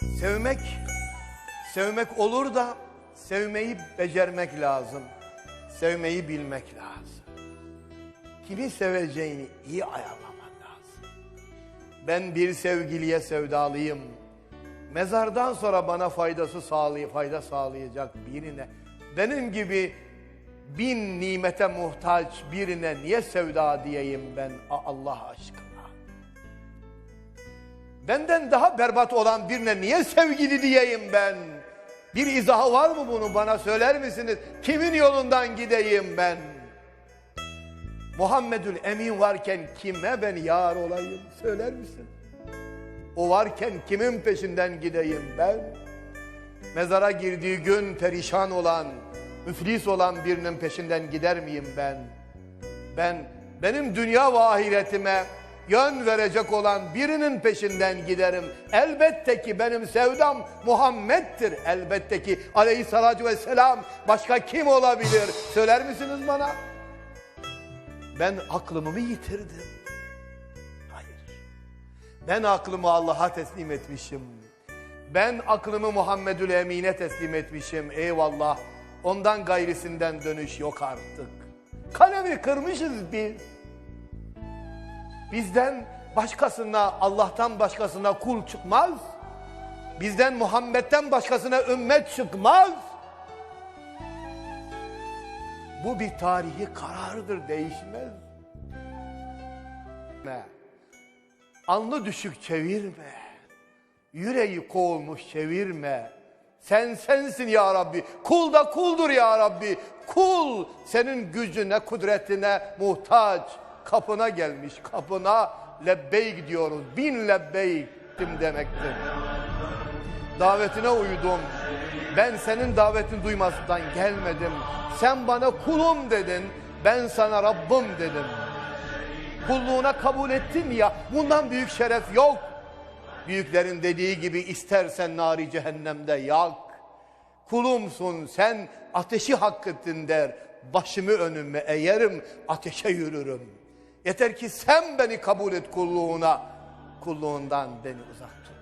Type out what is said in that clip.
Sevmek, sevmek olur da sevmeyi becermek lazım. Sevmeyi bilmek lazım. Kimi seveceğini iyi ayarlaman lazım. Ben bir sevgiliye sevdalıyım. Mezardan sonra bana faydası sağlay fayda sağlayacak birine benim gibi bin nimete muhtaç birine niye sevda diyeyim ben Allah aşkına? Benden daha berbat olan birine niye sevgili diyeyim ben? Bir izahı var mı bunu bana söyler misiniz? Kimin yolundan gideyim ben? Muhammedül Emin varken kime ben yar olayım söyler misin? O varken kimin peşinden gideyim ben? Mezara girdiği gün perişan olan, müflis olan birinin peşinden gider miyim ben? Ben benim dünya ve ahiretime yön verecek olan birinin peşinden giderim. Elbette ki benim sevdam Muhammed'dir. Elbette ki aleyhissalatü vesselam başka kim olabilir? Söyler misiniz bana? Ben aklımı mı yitirdim? Hayır. Ben aklımı Allah'a teslim etmişim. Ben aklımı Muhammedül Emin'e teslim etmişim. Eyvallah. Ondan gayrisinden dönüş yok artık. Kalemi kırmışız biz. Bizden başkasına, Allah'tan başkasına kul çıkmaz. Bizden Muhammed'den başkasına ümmet çıkmaz. Bu bir tarihi karardır, değişmez. Alnı düşük çevirme. Yüreği kovulmuş çevirme. Sen sensin ya Rabbi. Kul da kuldur ya Rabbi. Kul senin gücüne, kudretine muhtaç. Kapına gelmiş. Kapına lebbeyk diyoruz. Bin lebbeykim demektir. Davetine uydum. Ben senin davetini duymazdan gelmedim. Sen bana kulum dedin. Ben sana Rabbim dedim. Kulluğuna kabul ettin ya. Bundan büyük şeref yok. Büyüklerin dediği gibi istersen nari cehennemde yak. Kulumsun sen ateşi hak ettin der. Başımı önüme eğerim ateşe yürürüm. Yeter ki sen beni kabul et kulluğuna. Kulluğundan beni uzak tut.